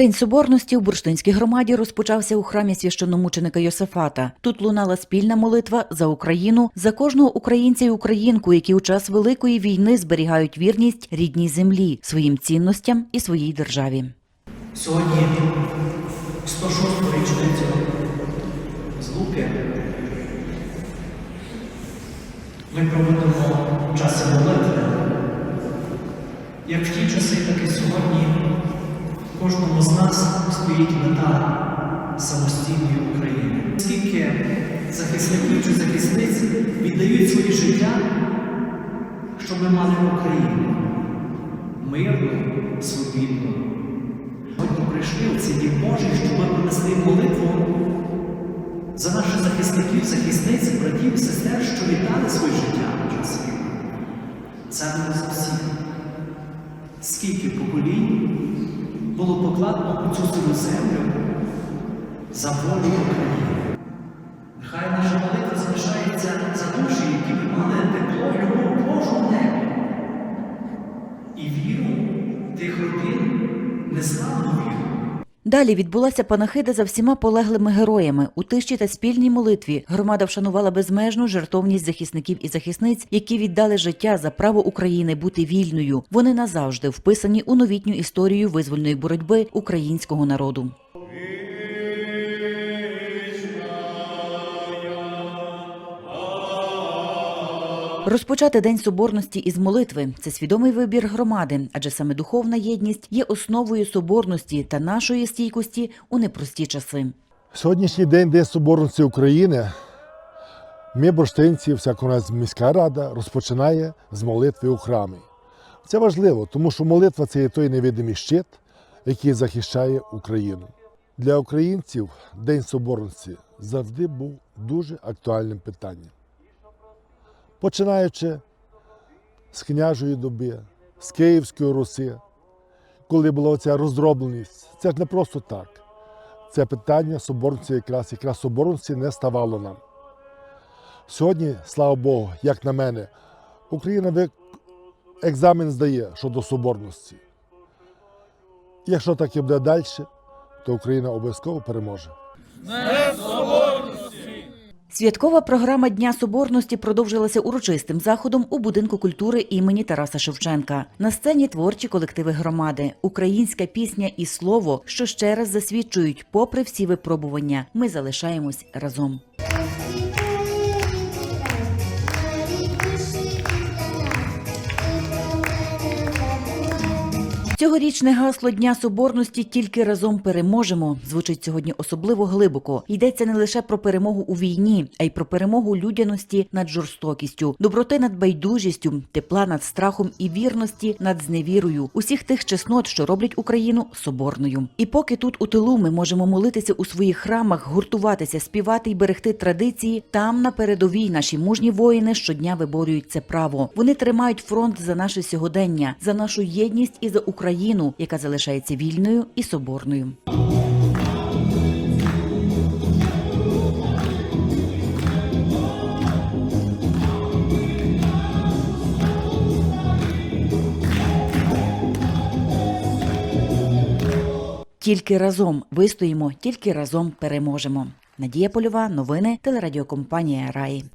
День соборності у бурштинській громаді розпочався у храмі священномученика Йосифата. Тут лунала спільна молитва за Україну, за кожного українця і українку, які у час великої війни зберігають вірність рідній землі, своїм цінностям і своїй державі. Сьогодні 106-ту річницю злуки ми проводимо в часі молитви. Як в ті часи, так і сьогодні кожному з нас стоїть мета самостійної України. Скільки захисників чи захисниць віддають своє життя, щоб ми мали Україну мирну, свобідну. Сьогодні прийшли у цей дім Божий, щоб принести молитву за наших захисників, захисниць, братів, сестер, що віддали своє життя на час війни. Це не за всіх. Скільки поколінь було покладено у цю силу землю за волю України. Нехай наша молитва залишається за душі, які б мали тепло, любов Божу в і віру тих родин, неславну віру. Далі відбулася панахида за всіма полеглими героями. У тиші та спільній молитві громада вшанувала безмежну жертовність захисників і захисниць, які віддали життя за право України бути вільною. Вони назавжди вписані у новітню історію визвольної боротьби українського народу. Розпочати День Соборності із молитви це свідомий вибір громади, адже саме духовна єдність є основою соборності та нашої стійкості у непрості часи. Сьогоднішній день День Соборності України. Ми, бурштинці, всяка у міська рада розпочинає з молитви у храмі. Це важливо, тому що молитва це є той невидимий щит, який захищає Україну. Для українців День Соборності завжди був дуже актуальним питанням. Починаючи з княжої доби, з Київської Руси, коли була оця роздробленість, це ж не просто так. Це питання соборності якраз, якраз соборності не ставало нам. Сьогодні, слава Богу, як на мене, Україна екзамен здає щодо соборності. Якщо так і буде далі, то Україна обов'язково переможе. Святкова програма Дня Соборності продовжилася урочистим заходом у будинку культури імені Тараса Шевченка. На сцені творчі колективи громади, українська пісня і слово, що ще раз засвідчують, попри всі випробування, ми залишаємось разом. Цьогорічне гасло Дня Соборності тільки разом переможемо звучить сьогодні особливо глибоко. Йдеться не лише про перемогу у війні, а й про перемогу людяності над жорстокістю, доброти над байдужістю, тепла над страхом і вірності над зневірою, усіх тих чеснот, що роблять Україну соборною. І поки тут у тилу ми можемо молитися у своїх храмах, гуртуватися, співати й берегти традиції, там на передовій наші мужні воїни щодня виборюють це право. Вони тримають фронт за наше сьогодення, за нашу єдність і за Україну, яка залишається вільною і соборною. Тільки разом вистоїмо, тільки разом переможемо. Надія Польова, новини телерадіокомпанія Раї.